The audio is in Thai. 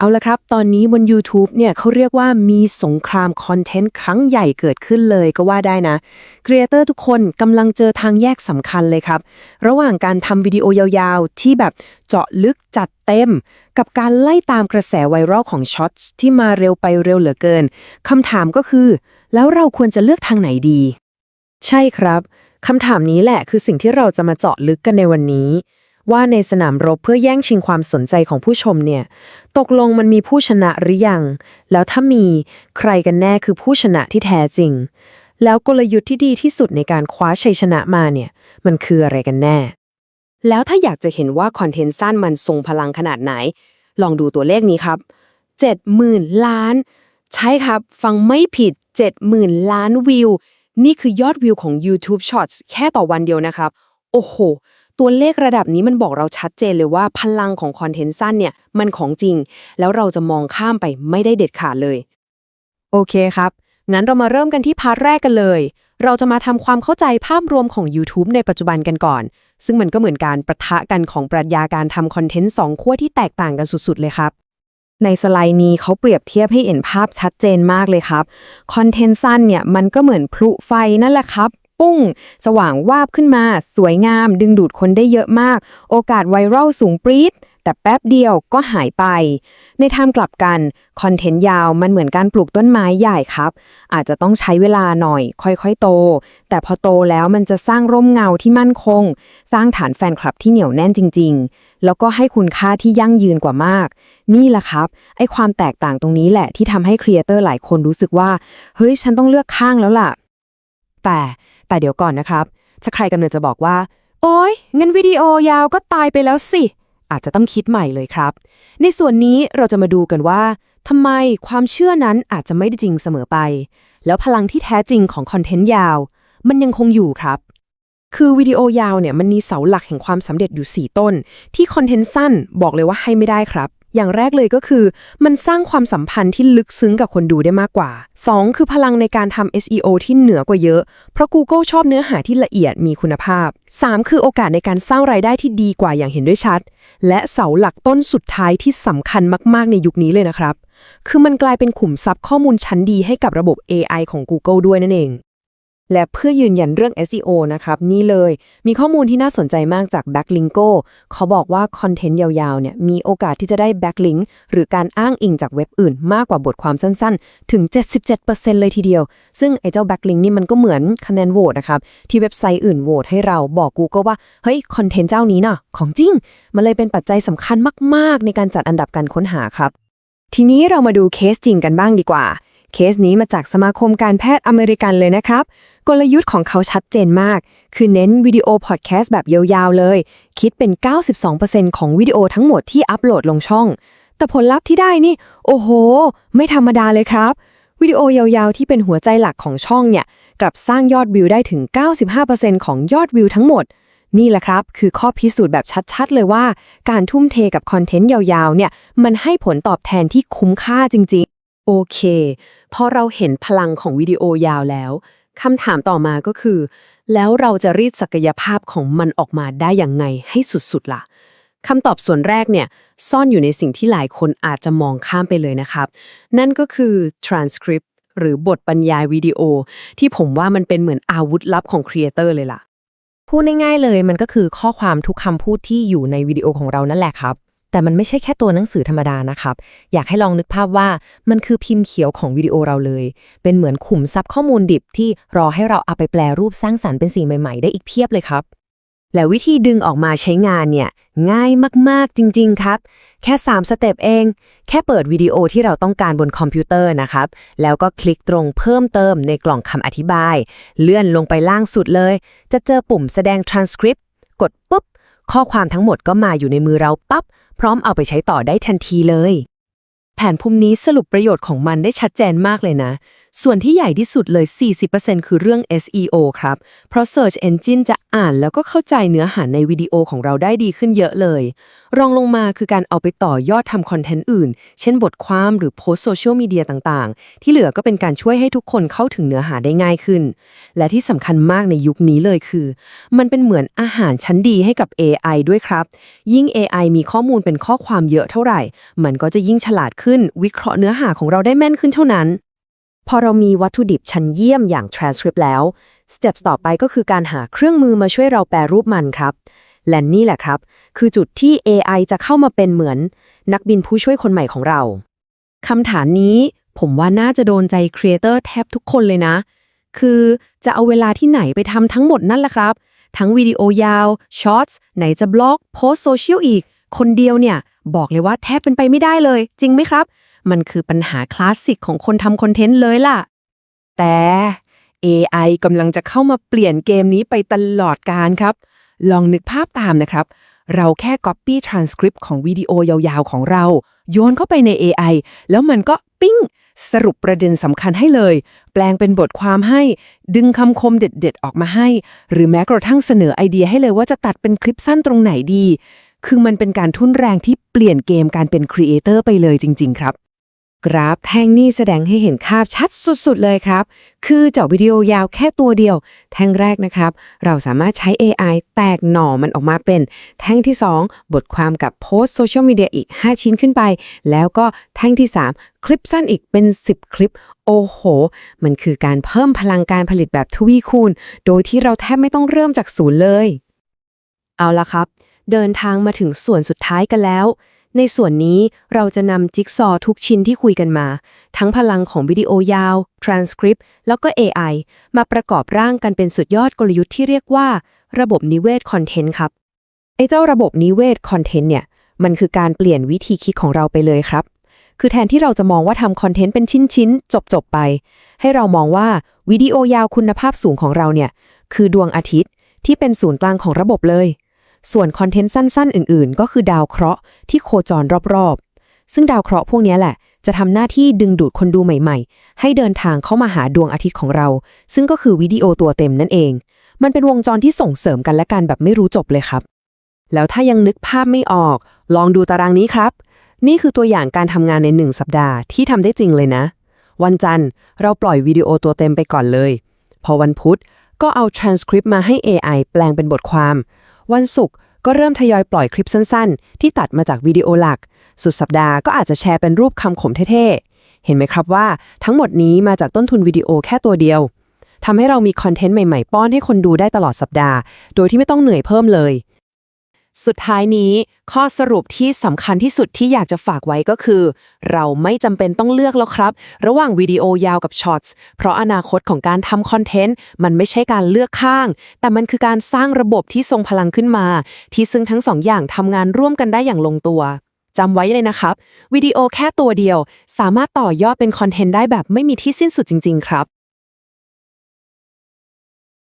เอาละครับ ตอนนี้บน YouTube เนี่ยเขาเรียกว่ามีสงครามคอนเทนต์ครั้งใหญ่เกิดขึ้นเลยก็ว่าได้นะครีเอเตอร์ทุกคนกำลังเจอทางแยกสำคัญเลยครับ ระหว่างการทำวิดีโอยาวๆ ที่แบบเจาะลึกจัดเต็ม กับการไล่ตามกระแสไวรัลของช็อตที่มาเร็วไปเร็วเหลือเกินคำถามก็คือ แล้วเราควรจะเลือกทางไหนดี ใช่ครับคำถามนี้แหละคือสิ่งที่เราจะมาเจาะลึกกันในวันนี้ ว่าในสนามรบเพื่อแย่งชิงความสนใจของผู้ชมเนี่ย ตกลงมันมีผู้ชนะหรือยัง แล้วถ้ามีใครกันแน่คือผู้ชนะที่แท้จริง แล้วกลยุทธ์ที่ดีที่สุดในการคว้าชัยชนะมาเนี่ย มันคืออะไรกันแน่ แล้วถ้าอยากจะเห็นว่าคอนเทนต์สั้นมันทรงพลังขนาดไหน ลองดูตัวเลขนี้ครับ70,000ล้าน ใช่ครับ ฟังไม่ผิด 70,000 ล้านวิว นี่คือยอดวิวของ YouTube Shorts แค่ต่อวันเดียวนะครับ โอ้โห ตัวเลขระดับนี้มันบอกเราชัดเจนเลยว่าพลังของคอนเทนต์สั้นเนี่ยมันของจริง แล้วเราจะมองข้ามไปไม่ได้เด็ดขาดเลย โอเคครับ งั้นเรามาเริ่มกันที่พาร์ทแรกกันเลย เราจะมาทำความเข้าใจภาพรวมของ YouTube ในปัจจุบันกันก่อน ซึ่งมันก็เหมือนการประทะกันของปรัชญาการทำคอนเทนต์สองขั้วที่แตกต่างกันสุดๆเลยครับในสไลด์นี้เขาเปรียบเทียบให้เห็นภาพชัดเจนมากเลยครับ คอนเทนต์สั้นเนี่ยมันก็เหมือนพลุไฟนั่นแหละครับ ปุ้ง สว่างวาบขึ้นมา สวยงาม ดึงดูดคนได้เยอะมาก โอกาสไวรัลสูงปรี๊ดแต่แป๊บเดียวก็หายไป ในทางกลับกัน คอนเทนต์ยาวมันเหมือนการปลูกต้นไม้ใหญ่ครับ อาจจะต้องใช้เวลาหน่อย ค่อยๆ โต แต่พอโตแล้วมันจะสร้างร่มเงาที่มั่นคง สร้างฐานแฟนคลับที่เหนียวแน่นจริง ๆ แล้วก็ให้คุณค่าที่ยั่งยืนกว่ามาก นี่แหละครับ ไอ้ความแตกต่างตรงนี้แหละที่ทำให้ครีเอเตอร์หลายคนรู้สึกว่า เฮ้ย ฉันต้องเลือกข้างแล้วล่ะ แต่แต่เดี๋ยวก่อนนะครับ ถ้าใครกำลังจะบอกว่า โอ้ยเงั้นวิดีโอยาวก็ตายไปแล้วสิ อาจจะต้องคิดใหม่เลยครับ ในส่วนนี้เราจะมาดูกันว่าทำไมความเชื่อนั้นอาจจะไม่ได้จริงเสมอไป แล้วพลังที่แท้จริงของคอนเทนต์ยาว มันยังคงอยู่ครับ คือวิดีโอยาวเนี่ยมันมีเสาหลักแห่งความสำเร็จอยู่ 4 ต้น ที่คอนเทนต์สั้นบอกเลยว่าให้ไม่ได้ครับ อย่างแรกเลยก็คือ มันสร้างความสัมพันธ์ที่ลึกซึ้งกับคนดูได้มากกว่า 2 คือพลังในการทำ SEO ที่เหนือกว่าเยอะ เพราะ Google ชอบเนื้อหาที่ละเอียดมีคุณภาพ 3 คือโอกาสในการสร้างรายได้ที่ดีกว่าอย่างเห็นด้วยชัด และเสาหลักต้นสุดท้ายที่สำคัญมากๆในยุคนี้เลยนะครับ คือมันกลายเป็นขุมทรัพย์ข้อมูลชั้นดีให้กับระบบ AI ของ Google ด้วยนั่นเอง และเพื่อยืนยันเรื่อง SEO นะครับ นี่เลย มีข้อมูลที่น่าสนใจมากจาก Backlinko เขาบอกว่าคอนเทนต์ยาวๆ เนี่ย มีโอกาสที่จะได้ Backlink หรือการอ้างอิงจากเว็บอื่นมากกว่าบทความสั้นๆ ถึง 77%เลยทีเดียว ซึ่งไอ้เจ้า Backlink นี่มันก็เหมือนคะแนนโหวตนะครับ ที่เว็บไซต์อื่นโหวตให้เราบอก Google ว่า เฮ้ย คอนเทนต์เจ้านี้น่ะ ของจริง มันเลยเป็นปัจจัยสำคัญมากๆ ในการจัดอันดับการค้นหาครับ ทีนี้เรามาดูเคสจริงกันบ้างดีกว่า เคสนี้มาจากสมาคมการแพทย์อเมริกันเลยนะครับ กลยุทธ์ของเขาชัดเจนมาก คือเน้นวิดีโอพอดแคสต์แบบยาวๆเลย คิดเป็น 92%ของวิดีโอทั้งหมดที่อัปโหลดลงช่อง แต่ผลลัพธ์ที่ได้นี่ โอ้โห ไม่ธรรมดาเลยครับ วิดีโอยาวๆที่เป็นหัวใจหลักของช่องเนี่ย กลับสร้างยอดวิวได้ถึง 95%ของยอดวิวทั้งหมดนี่แหละครับ คือข้อพิสูจน์แบบชัดๆ เลยว่า การทุ่มเทกับคอนเทนต์ยาวๆ เนี่ย มันให้ผลตอบแทนที่คุ้มค่าจริงๆ โอเค พอเราเห็นพลังของวิดีโอยาวแล้วคำถามต่อมาก็คือ แล้วเราจะรีดศักยภาพของมันออกมาได้อย่างไงให้สุดๆล่ะคำตอบส่วนแรกเนี่ย ซ่อนอยู่ในสิ่งที่หลายคนอาจจะมองข้ามไปเลยนะครับ นั่นก็คือ transcript หรือบทบรรยายวิดีโอ ที่ผมว่ามันเป็นเหมือนอาวุธลับของครีเอเตอร์เลยล่ะ พูดง่ายๆเลยมันก็คือข้อความทุกคำพูดที่อยู่ในวิดีโอของเรานั่นแหละครับ แต่มันไม่ใช่แค่ตัวหนังสือธรรมดานะครับ อยากให้ลองนึกภาพว่ามันคือพิมพ์เขียวของวิดีโอเราเลย เป็นเหมือนขุมทรัพย์ข้อมูลดิบที่รอให้เราเอาไปแปลรูปสร้างสรรค์เป็นสิ่งใหม่ๆ ได้อีกเพียบเลยครับ แล้ววิธีดึงออกมาใช้งานเนี่ยง่ายมากๆจริง ๆ ครับ แค่ 3 สเต็ปเอง แค่เปิดวิดีโอที่เราต้องการบนคอมพิวเตอร์นะครับ แล้วก็คลิกตรงเพิ่มเติมในกล่องคำอธิบาย เลื่อนลงไปล่างสุดเลย จะเจอปุ่มแสดง transcript กดปุ๊บ ข้อความทั้งหมดก็มาอยู่ในมือเราปั๊บพร้อมเอาไปใช้ต่อได้ทันทีเลย แผนภูมินี้สรุปประโยชน์ของมันได้ชัดเจนมากเลยนะ ส่วนที่ใหญ่ที่สุดเลย 40%คือเรื่อง SEO ครับ เพราะ Search Engine จะอ่านแล้วก็เข้าใจเนื้อหาในวิดีโอของเราได้ดีขึ้นเยอะเลย รองลงมาคือการเอาไปต่อยอดทำคอนเทนต์อื่น เช่นบทความหรือโพสโซเชียลมีเดียต่างๆ ที่เหลือก็เป็นการช่วยให้ทุกคนเข้าถึงเนื้อหาได้ง่ายขึ้น และที่สำคัญมากในยุคนี้เลยคือ มันเป็นเหมือนอาหารชั้นดีให้กับ AI ด้วยครับ ยิ่ง AI มีข้อมูลเป็นข้อความเยอะเท่าไหร่ มันก็จะยิ่งฉลาดขึ้นวิเคราะห์เนื้อหาของเราได้แม่นขึ้นเท่านั้น พอเรามีวัตถุดิบชั้นเยี่ยมอย่าง transcript แล้ว steps ต่อไปก็คือการหาเครื่องมือมาช่วยเราแปลรูปมันครับ และนี่แหละครับ คือจุดที่ AI จะเข้ามาเป็นเหมือน นักบินผู้ช่วยคนใหม่ของเราคำถามนี้ผมว่าน่าจะโดนใจครีเอเตอร์แทบทุกคนเลยนะ คือจะเอาเวลาที่ไหนไปทำทั้งหมดนั่นแหละครับ ทั้งวิดีโอยาวช็อตไหนจะบล็อกโพสโซเชียลอีก คนเดียวเนี่ย บอกเลยว่าแทบเป็นไปไม่ได้เลย จริงไหมครับ มันคือปัญหาคลาสสิกของคนทำคอนเทนต์เลยล่ะ แต่ AI กำลังจะเข้ามาเปลี่ยนเกมนี้ไปตลอดการครับ ลองนึกภาพตามนะครับ เราแค่ Copy Transcript ของวิดีโอยาวๆ ของเรา โยนเข้าไปใน AI แล้วมันก็ปิ้ง สรุปประเด็นสำคัญให้เลย แปลงเป็นบทความให้ ดึงคำคมเด็ดๆ ออกมาให้ หรือแม้กระทั่งเสนอไอเดียให้เลยว่าจะตัดเป็นคลิปสั้นตรงไหนดี คือมันเป็นการทุ่นแรงที่เปลี่ยนเกมการเป็นครีเอเตอร์ไปเลยจริง ๆ ครับ กราฟแท่งนี้แสดงให้เห็นภาพชัดสุดๆเลยครับ คือเจากวิดีโอยาวแค่ตัวเดียว แท่งแรกนะครับ เราสามารถใช้ AI แตกหน่อมันออกมาเป็น แท่งที่ 2 บทความกับโพสโซเชียลมีเดียอีก 5 ชิ้นขึ้นไป แล้วก็แท่งที่ 3 คลิปสั้นอีกเป็น 10 คลิป โอ้โห มันคือการเพิ่มพลังการผลิตแบบทวีคูณ โดยที่เราแทบไม่ต้องเริ่มจากศูนย์เลย เอาละครับ เดินทางมาถึงส่วนสุดท้ายกันแล้ว ในส่วนนี้เราจะนำจิ๊กซอว์ทุกชิ้นที่คุยกันมา ทั้งพลังของวิดีโอยาว transcript แล้วก็ AI มาประกอบร่างกันเป็นสุดยอดกลยุทธ์ที่เรียกว่า ระบบนิเวศคอนเทนต์ครับไอ้เจ้าระบบนิเวศคอนเทนต์เนี่ยมันคือการเปลี่ยนวิธีคิดของเราไปเลยครับ คือแทนที่เราจะมองว่าทำคอนเทนต์เป็นชิ้นๆจบๆไป ให้เรามองว่าวิดีโอยาวคุณภาพสูงของเราเนี่ยคือดวงอาทิตย์ที่เป็นศูนย์กลางของระบบเลย ส่วนคอนเทนต์สั้น ๆ อื่น ๆ ก็คือดาวเคราะห์ที่โคจรรอบ ๆ ซึ่งดาวเคราะห์พวกนี้แหละ จะทำหน้าที่ดึงดูดคนดูใหม่ ๆ ให้เดินทางเข้ามาหาดวงอาทิตย์ของเรา ซึ่งก็คือวิดีโอตัวเต็มนั่นเอง มันเป็นวงจรที่ส่งเสริมกันและกันแบบไม่รู้จบเลยครับ แล้วถ้ายังนึกภาพไม่ออก ลองดูตารางนี้ครับ นี่คือตัวอย่างการทำงานใน 1 สัปดาห์ที่ทำได้จริงเลยนะ วันจันทร์เราปล่อยวิดีโอตัวเต็มไปก่อนเลย พอวันพุธก็เอา transcript มาให้ AI แปลงเป็นบทความ วันศุกร์ก็เริ่มทยอยปล่อยคลิปสั้นๆ ที่ตัดมาจากวิดีโอหลัก สุดสัปดาห์ก็อาจจะแชร์เป็นรูปคำขมเท่ๆ เห็นไหมครับว่าทั้งหมดนี้มาจากต้นทุนวิดีโอแค่ตัวเดียวทำให้เรามีคอนเทนต์ใหม่ๆ ป้อนให้คนดูได้ตลอดสัปดาห์ โดยที่ไม่ต้องเหนื่อยเพิ่มเลย สุดท้ายนี้ ข้อสรุปที่สำคัญที่สุดที่อยากจะฝากไว้ก็คือ เราไม่จำเป็นต้องเลือกแล้วครับ ระหว่างวิดีโอยาวกับช็อตส์เพราะอนาคตของการทำคอนเทนต์ มันไม่ใช่การเลือกข้าง แต่มันคือการสร้างระบบที่ทรงพลังขึ้นมา ที่ซึ่งทั้งสองอย่างทำงานร่วมกันได้อย่างลงตัวจำไว้เลยนะครับ วิดีโอแค่ตัวเดียว สามารถต่อยอดเป็นคอนเทนต์ได้แบบไม่มีที่สิ้นสุดจริง ๆ ครับ